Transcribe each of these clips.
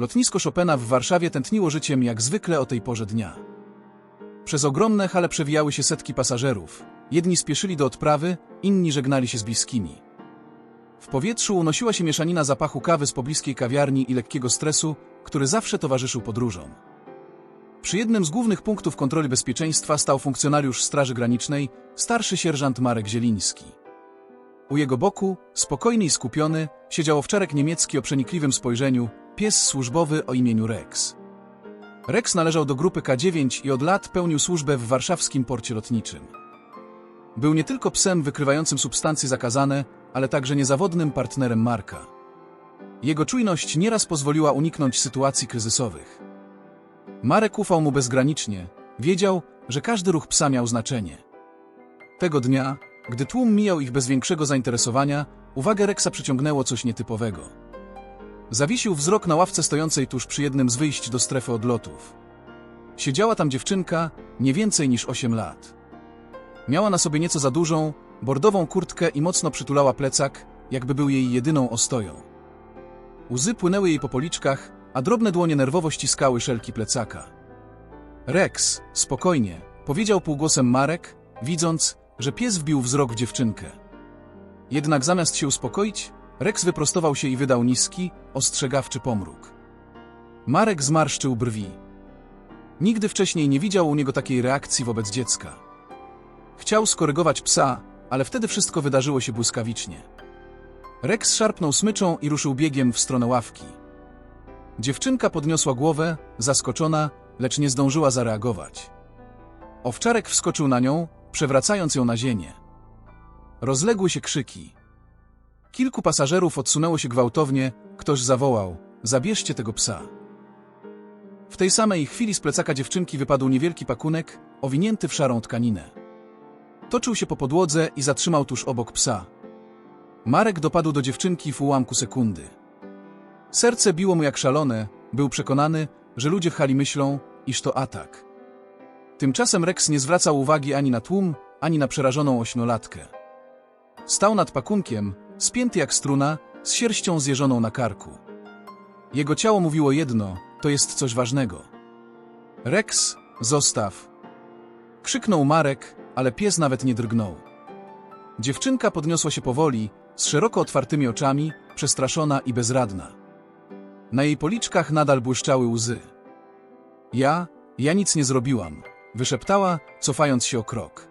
Lotnisko Chopina w Warszawie tętniło życiem jak zwykle o tej porze dnia. Przez ogromne hale przewijały się setki pasażerów. Jedni spieszyli do odprawy, inni żegnali się z bliskimi. W powietrzu unosiła się mieszanina zapachu kawy z pobliskiej kawiarni i lekkiego stresu, który zawsze towarzyszył podróżom. Przy jednym z głównych punktów kontroli bezpieczeństwa stał funkcjonariusz Straży Granicznej, starszy sierżant Marek Zieliński. U jego boku, spokojny i skupiony, siedział owczarek niemiecki o przenikliwym spojrzeniu, pies służbowy o imieniu Rex. Rex należał do grupy K9 i od lat pełnił służbę w warszawskim porcie lotniczym. Był nie tylko psem wykrywającym substancje zakazane, ale także niezawodnym partnerem Marka. Jego czujność nieraz pozwoliła uniknąć sytuacji kryzysowych. Marek ufał mu bezgranicznie, wiedział, że każdy ruch psa miał znaczenie. Tego dnia, gdy tłum mijał ich bez większego zainteresowania, uwagę Rexa przyciągnęło coś nietypowego. Zawiesił wzrok na ławce stojącej tuż przy jednym z wyjść do strefy odlotów. Siedziała tam dziewczynka, nie więcej niż 8 lat. Miała na sobie nieco za dużą, bordową kurtkę i mocno przytulała plecak, jakby był jej jedyną ostoją. Łzy płynęły jej po policzkach, a drobne dłonie nerwowo ściskały szelki plecaka. Rex, spokojnie, powiedział półgłosem Marek, widząc, że pies wbił wzrok w dziewczynkę. Jednak zamiast się uspokoić, Rex wyprostował się i wydał niski, ostrzegawczy pomruk. Marek zmarszczył brwi. Nigdy wcześniej nie widział u niego takiej reakcji wobec dziecka. Chciał skorygować psa, ale wtedy wszystko wydarzyło się błyskawicznie. Rex szarpnął smyczą i ruszył biegiem w stronę ławki. Dziewczynka podniosła głowę, zaskoczona, lecz nie zdążyła zareagować. Owczarek wskoczył na nią, przewracając ją na ziemię. Rozległy się krzyki. Kilku pasażerów odsunęło się gwałtownie, ktoś zawołał: Zabierzcie tego psa. W tej samej chwili z plecaka dziewczynki wypadł niewielki pakunek, owinięty w szarą tkaninę. Toczył się po podłodze i zatrzymał tuż obok psa. Marek dopadł do dziewczynki w ułamku sekundy. Serce biło mu jak szalone, był przekonany, że ludzie w hali myślą, iż to atak. Tymczasem Rex nie zwracał uwagi ani na tłum, ani na przerażoną ośmiolatkę. Stał nad pakunkiem, spięty jak struna, z sierścią zjeżoną na karku. Jego ciało mówiło jedno, to jest coś ważnego. Rex, zostaw. Krzyknął Marek, ale pies nawet nie drgnął. Dziewczynka podniosła się powoli, z szeroko otwartymi oczami, przestraszona i bezradna. Na jej policzkach nadal błyszczały łzy. Ja, ja nic nie zrobiłam, wyszeptała, cofając się o krok.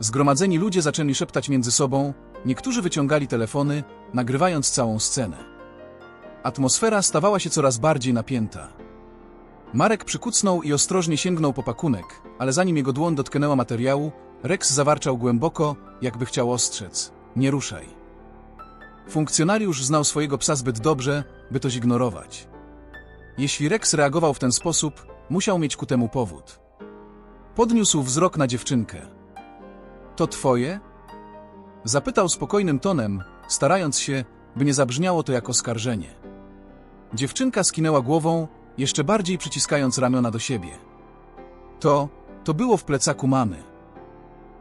Zgromadzeni ludzie zaczęli szeptać między sobą, niektórzy wyciągali telefony, nagrywając całą scenę. Atmosfera stawała się coraz bardziej napięta. Marek przykucnął i ostrożnie sięgnął po pakunek, ale zanim jego dłoń dotknęła materiału, Rex zawarczał głęboko, jakby chciał ostrzec. Nie ruszaj. Funkcjonariusz znał swojego psa zbyt dobrze, by to zignorować. Jeśli Rex reagował w ten sposób, musiał mieć ku temu powód. Podniósł wzrok na dziewczynkę. To twoje? Zapytał spokojnym tonem, starając się, by nie zabrzmiało to jak oskarżenie. Dziewczynka skinęła głową, jeszcze bardziej przyciskając ramiona do siebie. To, to było w plecaku mamy.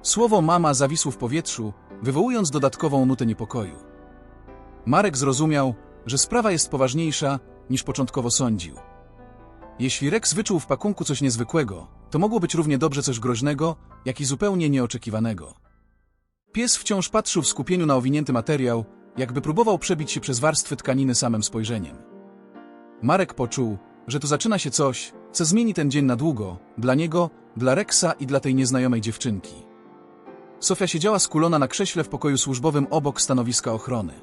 Słowo mama zawisło w powietrzu, wywołując dodatkową nutę niepokoju. Marek zrozumiał, że sprawa jest poważniejsza, niż początkowo sądził. Jeśli Rex wyczuł w pakunku coś niezwykłego, to mogło być równie dobrze coś groźnego, jak i zupełnie nieoczekiwanego. Pies wciąż patrzył w skupieniu na owinięty materiał, jakby próbował przebić się przez warstwy tkaniny samym spojrzeniem. Marek poczuł, że tu zaczyna się coś, co zmieni ten dzień na długo, dla niego, dla Rexa i dla tej nieznajomej dziewczynki. Sofia siedziała skulona na krześle w pokoju służbowym obok stanowiska ochrony.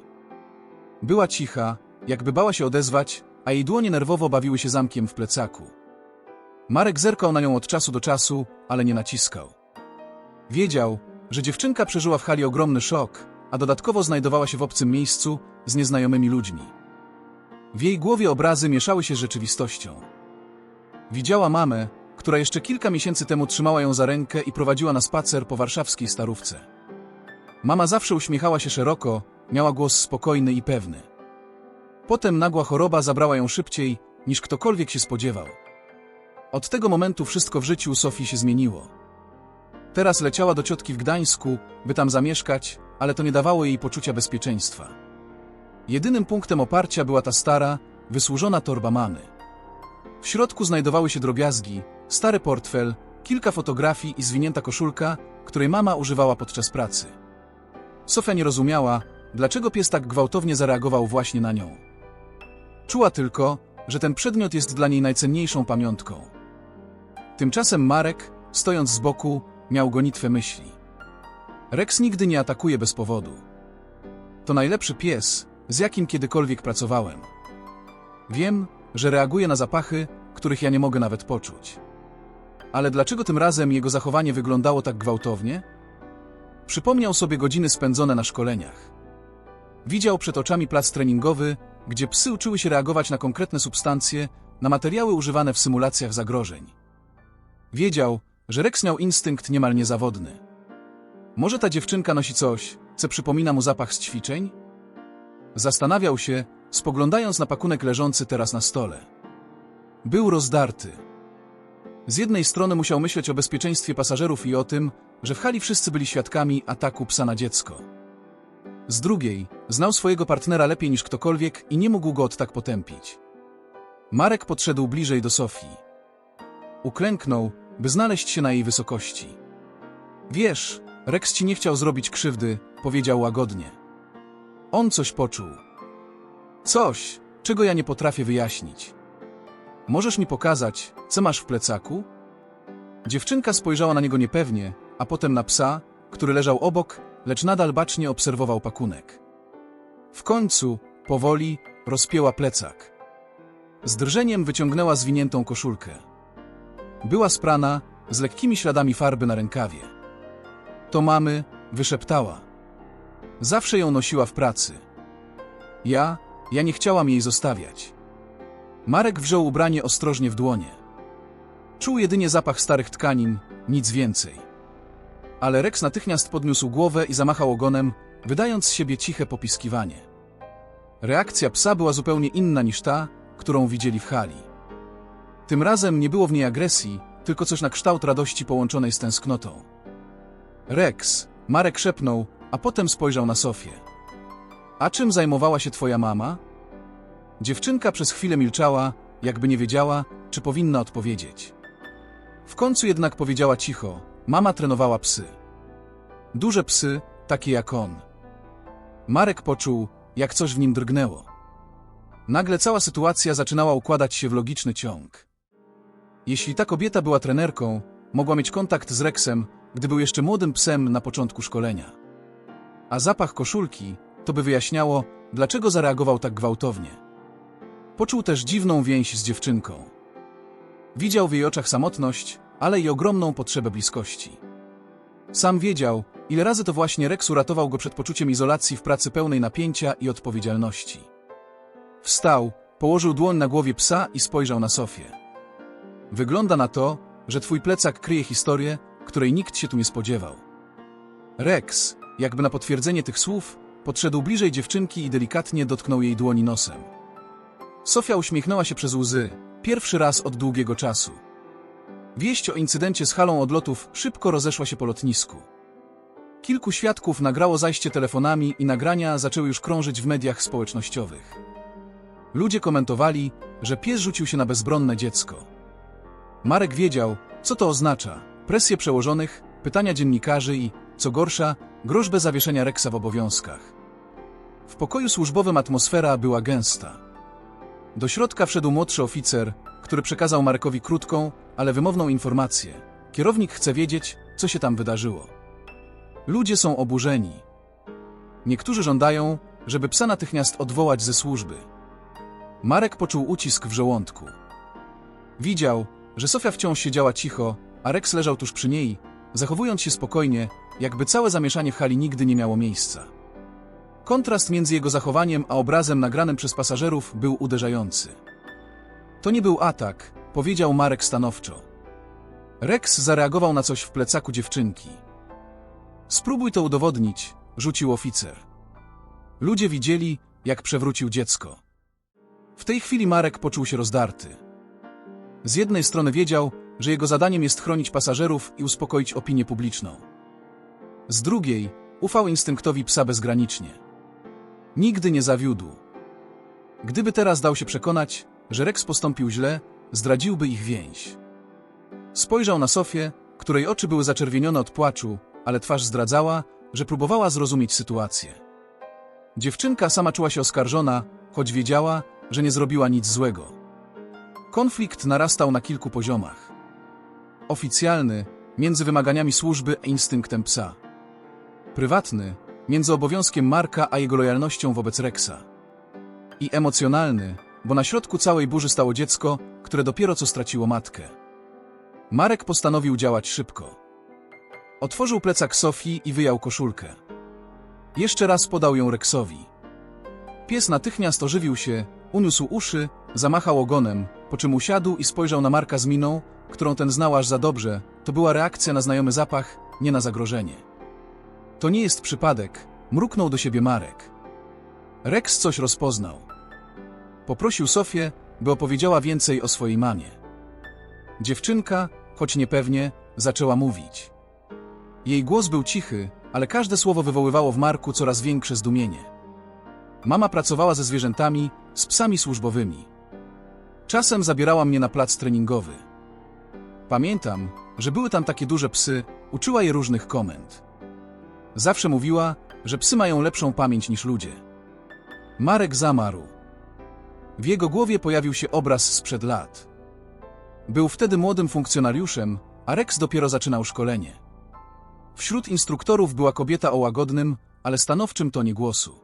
Była cicha, jakby bała się odezwać, a jej dłonie nerwowo bawiły się zamkiem w plecaku. Marek zerkał na nią od czasu do czasu, ale nie naciskał. Wiedział, że dziewczynka przeżyła w hali ogromny szok, a dodatkowo znajdowała się w obcym miejscu z nieznajomymi ludźmi. W jej głowie obrazy mieszały się z rzeczywistością. Widziała mamę, która jeszcze kilka miesięcy temu trzymała ją za rękę i prowadziła na spacer po warszawskiej starówce. Mama zawsze uśmiechała się szeroko, miała głos spokojny i pewny. Potem nagła choroba zabrała ją szybciej, niż ktokolwiek się spodziewał. Od tego momentu wszystko w życiu Sofii się zmieniło. Teraz leciała do ciotki w Gdańsku, by tam zamieszkać, ale to nie dawało jej poczucia bezpieczeństwa. Jedynym punktem oparcia była ta stara, wysłużona torba mamy. W środku znajdowały się drobiazgi, stary portfel, kilka fotografii i zwinięta koszulka, której mama używała podczas pracy. Sofia nie rozumiała, dlaczego pies tak gwałtownie zareagował właśnie na nią. Czuła tylko, że ten przedmiot jest dla niej najcenniejszą pamiątką. Tymczasem Marek, stojąc z boku, miał gonitwę myśli. Rex nigdy nie atakuje bez powodu. To najlepszy pies, z jakim kiedykolwiek pracowałem. Wiem, że reaguje na zapachy, których ja nie mogę nawet poczuć. Ale dlaczego tym razem jego zachowanie wyglądało tak gwałtownie? Przypomniał sobie godziny spędzone na szkoleniach. Widział przed oczami plac treningowy, gdzie psy uczyły się reagować na konkretne substancje, na materiały używane w symulacjach zagrożeń. Wiedział, że Rex miał instynkt niemal niezawodny. Może ta dziewczynka nosi coś, co przypomina mu zapach z ćwiczeń? Zastanawiał się, spoglądając na pakunek leżący teraz na stole. Był rozdarty. Z jednej strony musiał myśleć o bezpieczeństwie pasażerów i o tym, że w hali wszyscy byli świadkami ataku psa na dziecko. Z drugiej, znał swojego partnera lepiej niż ktokolwiek i nie mógł go od tak potępić. Marek podszedł bliżej do Sofii. Uklęknął, by znaleźć się na jej wysokości. Wiesz, Rex ci nie chciał zrobić krzywdy, powiedział łagodnie. On coś poczuł. Coś, czego ja nie potrafię wyjaśnić. Możesz mi pokazać, co masz w plecaku? Dziewczynka spojrzała na niego niepewnie, a potem na psa, który leżał obok, lecz nadal bacznie obserwował pakunek. W końcu, powoli, rozpięła plecak. Z drżeniem wyciągnęła zwiniętą koszulkę. Była sprana, z lekkimi śladami farby na rękawie. To mamy, wyszeptała. Zawsze ją nosiła w pracy. Ja, ja nie chciałam jej zostawiać. Marek wziął ubranie ostrożnie w dłonie. Czuł jedynie zapach starych tkanin, nic więcej. Ale Rex natychmiast podniósł głowę i zamachał ogonem, wydając z siebie ciche popiskiwanie. Reakcja psa była zupełnie inna niż ta, którą widzieli w hali. Tym razem nie było w niej agresji, tylko coś na kształt radości połączonej z tęsknotą. Rex, Marek szepnął, a potem spojrzał na Sofię. A czym zajmowała się twoja mama? Dziewczynka przez chwilę milczała, jakby nie wiedziała, czy powinna odpowiedzieć. W końcu jednak powiedziała cicho: Mama trenowała psy. Duże psy, takie jak on. Marek poczuł, jak coś w nim drgnęło. Nagle cała sytuacja zaczynała układać się w logiczny ciąg. Jeśli ta kobieta była trenerką, mogła mieć kontakt z Rexem, gdy był jeszcze młodym psem na początku szkolenia. A zapach koszulki to by wyjaśniało, dlaczego zareagował tak gwałtownie. Poczuł też dziwną więź z dziewczynką. Widział w jej oczach samotność, ale i ogromną potrzebę bliskości. Sam wiedział, ile razy to właśnie Rex uratował go przed poczuciem izolacji w pracy pełnej napięcia i odpowiedzialności. Wstał, położył dłoń na głowie psa i spojrzał na Sofię. Wygląda na to, że twój plecak kryje historię, której nikt się tu nie spodziewał. Rex, jakby na potwierdzenie tych słów, podszedł bliżej dziewczynki i delikatnie dotknął jej dłoni nosem. Sofia uśmiechnęła się przez łzy, pierwszy raz od długiego czasu. Wieść o incydencie z halą odlotów szybko rozeszła się po lotnisku. Kilku świadków nagrało zajście telefonami i nagrania zaczęły już krążyć w mediach społecznościowych. Ludzie komentowali, że pies rzucił się na bezbronne dziecko. Marek wiedział, co to oznacza. Presję przełożonych, pytania dziennikarzy i, co gorsza, groźbę zawieszenia Reksa w obowiązkach. W pokoju służbowym atmosfera była gęsta. Do środka wszedł młodszy oficer, który przekazał Markowi krótką, ale wymowną informację. Kierownik chce wiedzieć, co się tam wydarzyło. Ludzie są oburzeni. Niektórzy żądają, żeby psa natychmiast odwołać ze służby. Marek poczuł ucisk w żołądku. Widział, że Sofia wciąż siedziała cicho, a Rex leżał tuż przy niej, zachowując się spokojnie, jakby całe zamieszanie w hali nigdy nie miało miejsca. Kontrast między jego zachowaniem a obrazem nagranym przez pasażerów był uderzający. To nie był atak, powiedział Marek stanowczo. Rex zareagował na coś w plecaku dziewczynki. Spróbuj to udowodnić, rzucił oficer. Ludzie widzieli, jak przewrócił dziecko. W tej chwili Marek poczuł się rozdarty. Z jednej strony wiedział, że jego zadaniem jest chronić pasażerów i uspokoić opinię publiczną. Z drugiej, ufał instynktowi psa bezgranicznie. Nigdy nie zawiódł. Gdyby teraz dał się przekonać, że Rex postąpił źle, zdradziłby ich więź. Spojrzał na Sofię, której oczy były zaczerwienione od płaczu, ale twarz zdradzała, że próbowała zrozumieć sytuację. Dziewczynka sama czuła się oskarżona, choć wiedziała, że nie zrobiła nic złego. Konflikt narastał na kilku poziomach. Oficjalny, między wymaganiami służby a instynktem psa. Prywatny, między obowiązkiem Marka a jego lojalnością wobec Rexa. I emocjonalny, bo na środku całej burzy stało dziecko, które dopiero co straciło matkę. Marek postanowił działać szybko. Otworzył plecak Sofii i wyjął koszulkę. Jeszcze raz podał ją Rexowi. Pies natychmiast ożywił się, uniósł uszy, zamachał ogonem, po czym usiadł i spojrzał na Marka z miną, którą ten znał aż za dobrze. To była reakcja na znajomy zapach, nie na zagrożenie. To nie jest przypadek, mruknął do siebie Marek. Rex coś rozpoznał. Poprosił Sofię, by opowiedziała więcej o swojej mamie. Dziewczynka, choć niepewnie, zaczęła mówić. Jej głos był cichy, ale każde słowo wywoływało w Marku coraz większe zdumienie. Mama pracowała ze zwierzętami, z psami służbowymi. Czasem zabierała mnie na plac treningowy. Pamiętam, że były tam takie duże psy, uczyła je różnych komend. Zawsze mówiła, że psy mają lepszą pamięć niż ludzie. Marek zamarł. W jego głowie pojawił się obraz sprzed lat. Był wtedy młodym funkcjonariuszem, a Rex dopiero zaczynał szkolenie. Wśród instruktorów była kobieta o łagodnym, ale stanowczym tonie głosu.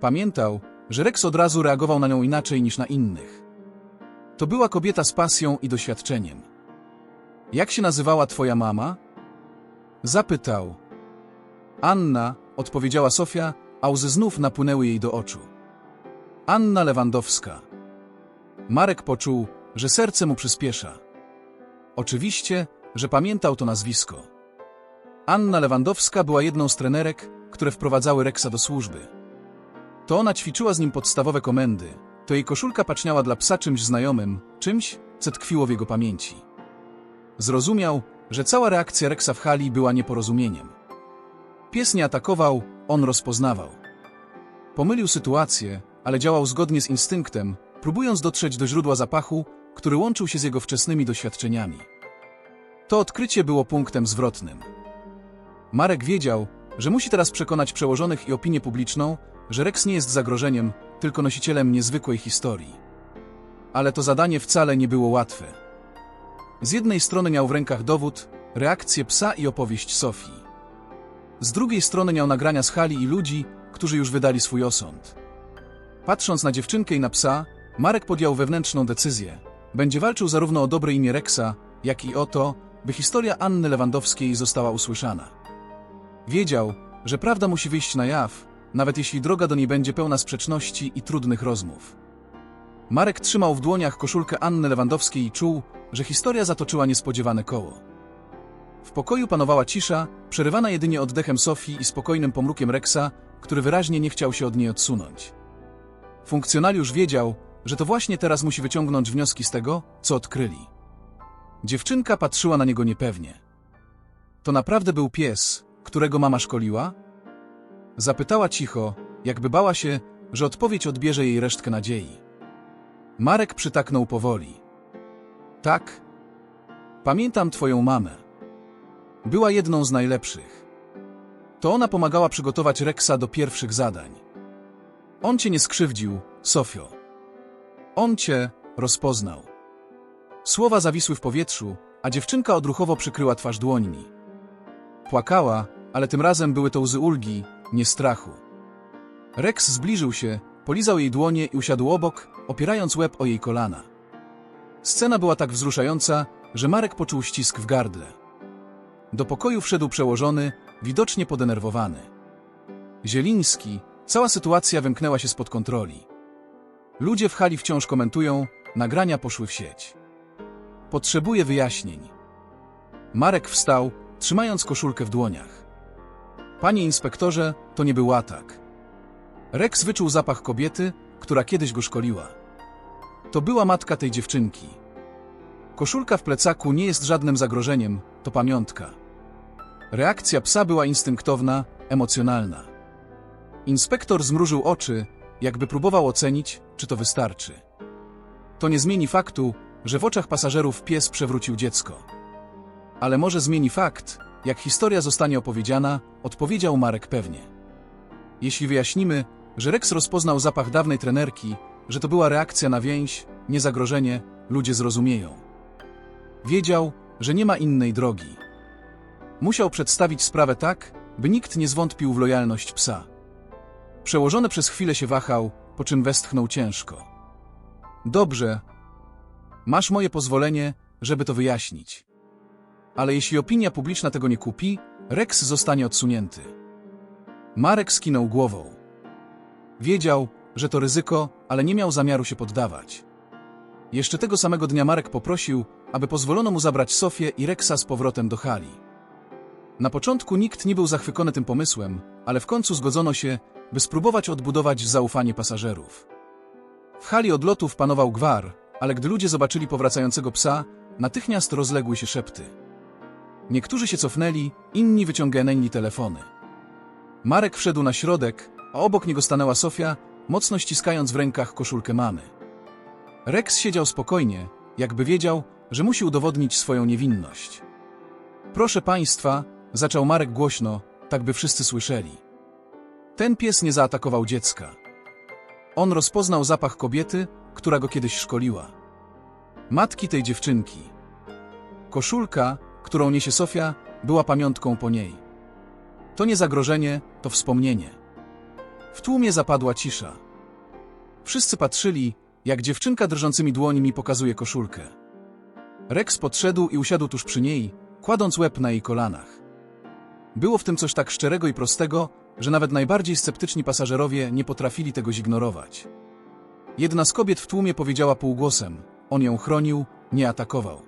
Pamiętał, że Rex od razu reagował na nią inaczej niż na innych. To była kobieta z pasją i doświadczeniem. Jak się nazywała twoja mama? Zapytał. Anna, odpowiedziała Sofia, a łzy znów napłynęły jej do oczu. Anna Lewandowska. Marek poczuł, że serce mu przyspiesza. Oczywiście, że pamiętał to nazwisko. Anna Lewandowska była jedną z trenerek, które wprowadzały Reksa do służby. To ona ćwiczyła z nim podstawowe komendy, to jej koszulka paczniała dla psa czymś znajomym, czymś, co tkwiło w jego pamięci. Zrozumiał, że cała reakcja Reksa w hali była nieporozumieniem. Pies nie atakował, on rozpoznawał. Pomylił sytuację, ale działał zgodnie z instynktem, próbując dotrzeć do źródła zapachu, który łączył się z jego wczesnymi doświadczeniami. To odkrycie było punktem zwrotnym. Marek wiedział, że musi teraz przekonać przełożonych i opinię publiczną, że Rex nie jest zagrożeniem, tylko nosicielem niezwykłej historii. Ale to zadanie wcale nie było łatwe. Z jednej strony miał w rękach dowód, reakcję psa i opowieść Sofii. Z drugiej strony miał nagrania z hali i ludzi, którzy już wydali swój osąd. Patrząc na dziewczynkę i na psa, Marek podjął wewnętrzną decyzję. Będzie walczył zarówno o dobre imię Rexa, jak i o to, by historia Anny Lewandowskiej została usłyszana. Wiedział, że prawda musi wyjść na jaw, nawet jeśli droga do niej będzie pełna sprzeczności i trudnych rozmów. Marek trzymał w dłoniach koszulkę Anny Lewandowskiej i czuł, że historia zatoczyła niespodziewane koło. W pokoju panowała cisza, przerywana jedynie oddechem Sofii i spokojnym pomrukiem Rexa, który wyraźnie nie chciał się od niej odsunąć. Funkcjonariusz wiedział, że to właśnie teraz musi wyciągnąć wnioski z tego, co odkryli. Dziewczynka patrzyła na niego niepewnie. To naprawdę był pies, którego mama szkoliła? Zapytała cicho, jakby bała się, że odpowiedź odbierze jej resztkę nadziei. Marek przytaknął powoli. Tak. Pamiętam twoją mamę. Była jedną z najlepszych. To ona pomagała przygotować Rexa do pierwszych zadań. On cię nie skrzywdził, Sofio. On cię rozpoznał. Słowa zawisły w powietrzu, a dziewczynka odruchowo przykryła twarz dłońmi. Płakała, ale tym razem były to łzy ulgi, nie strachu. Rex zbliżył się, polizał jej dłonie i usiadł obok, opierając łeb o jej kolana. Scena była tak wzruszająca, że Marek poczuł ścisk w gardle. Do pokoju wszedł przełożony, widocznie podenerwowany. Zieliński, cała sytuacja wymknęła się spod kontroli. Ludzie w hali wciąż komentują, nagrania poszły w sieć. Potrzebuję wyjaśnień. Marek wstał, trzymając koszulkę w dłoniach. Panie inspektorze, to nie był atak. Rex wyczuł zapach kobiety, która kiedyś go szkoliła. To była matka tej dziewczynki. Koszulka w plecaku nie jest żadnym zagrożeniem, to pamiątka. Reakcja psa była instynktowna, emocjonalna. Inspektor zmrużył oczy, jakby próbował ocenić, czy to wystarczy. To nie zmieni faktu, że w oczach pasażerów pies przewrócił dziecko. Ale może zmieni fakt, jak historia zostanie opowiedziana, odpowiedział Marek pewnie. Jeśli wyjaśnimy, że Rex rozpoznał zapach dawnej trenerki, że to była reakcja na więź, nie zagrożenie, ludzie zrozumieją. Wiedział, że nie ma innej drogi. Musiał przedstawić sprawę tak, by nikt nie zwątpił w lojalność psa. Przełożony przez chwilę się wahał, po czym westchnął ciężko. Dobrze. Masz moje pozwolenie, żeby to wyjaśnić. Ale jeśli opinia publiczna tego nie kupi, Rex zostanie odsunięty. Marek skinął głową. Wiedział, że to ryzyko, ale nie miał zamiaru się poddawać. Jeszcze tego samego dnia Marek poprosił, aby pozwolono mu zabrać Sofię i Rexa z powrotem do hali. Na początku nikt nie był zachwycony tym pomysłem, ale w końcu zgodzono się, by spróbować odbudować zaufanie pasażerów. W hali odlotów panował gwar, ale gdy ludzie zobaczyli powracającego psa, natychmiast rozległy się szepty. Niektórzy się cofnęli, inni wyciągnęli telefony. Marek wszedł na środek, a obok niego stanęła Sofia, mocno ściskając w rękach koszulkę mamy. Rex siedział spokojnie, jakby wiedział, że musi udowodnić swoją niewinność. Proszę państwa, zaczął Marek głośno, tak by wszyscy słyszeli. Ten pies nie zaatakował dziecka. On rozpoznał zapach kobiety, która go kiedyś szkoliła. Matki tej dziewczynki. Koszulka, którą niesie Sofia, była pamiątką po niej. To nie zagrożenie, to wspomnienie. W tłumie zapadła cisza. Wszyscy patrzyli, jak dziewczynka drżącymi dłońmi pokazuje koszulkę. Rex podszedł i usiadł tuż przy niej, kładąc łeb na jej kolanach. Było w tym coś tak szczerego i prostego, że nawet najbardziej sceptyczni pasażerowie nie potrafili tego zignorować. Jedna z kobiet w tłumie powiedziała półgłosem: On ją chronił, nie atakował.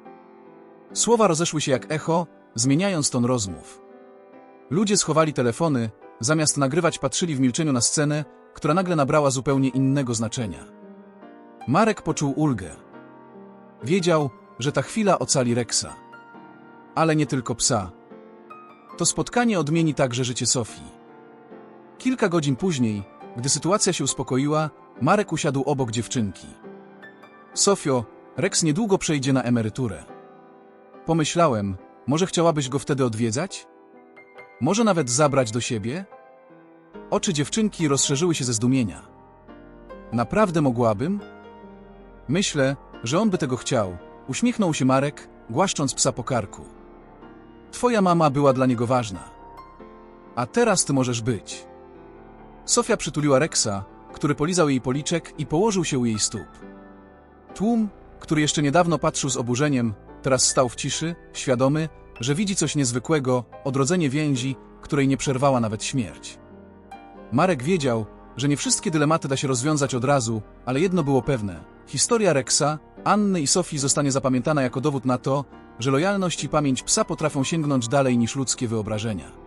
Słowa rozeszły się jak echo, zmieniając ton rozmów. Ludzie schowali telefony, zamiast nagrywać patrzyli w milczeniu na scenę, która nagle nabrała zupełnie innego znaczenia. Marek poczuł ulgę. Wiedział, że ta chwila ocali Rexa. Ale nie tylko psa. To spotkanie odmieni także życie Sofii. Kilka godzin później, gdy sytuacja się uspokoiła, Marek usiadł obok dziewczynki. Sofio, Rex niedługo przejdzie na emeryturę. Pomyślałem, może chciałabyś go wtedy odwiedzać? Może nawet zabrać do siebie? Oczy dziewczynki rozszerzyły się ze zdumienia. Naprawdę mogłabym? Myślę, że on by tego chciał. Uśmiechnął się Marek, głaszcząc psa po karku. Twoja mama była dla niego ważna. A teraz ty możesz być. Sofia przytuliła Rexa, który polizał jej policzek i położył się u jej stóp. Tłum, który jeszcze niedawno patrzył z oburzeniem, teraz stał w ciszy, świadomy, że widzi coś niezwykłego, odrodzenie więzi, której nie przerwała nawet śmierć. Marek wiedział, że nie wszystkie dylematy da się rozwiązać od razu, ale jedno było pewne. Historia Rexa, Anny i Sofii zostanie zapamiętana jako dowód na to, że lojalność i pamięć psa potrafią sięgnąć dalej niż ludzkie wyobrażenia.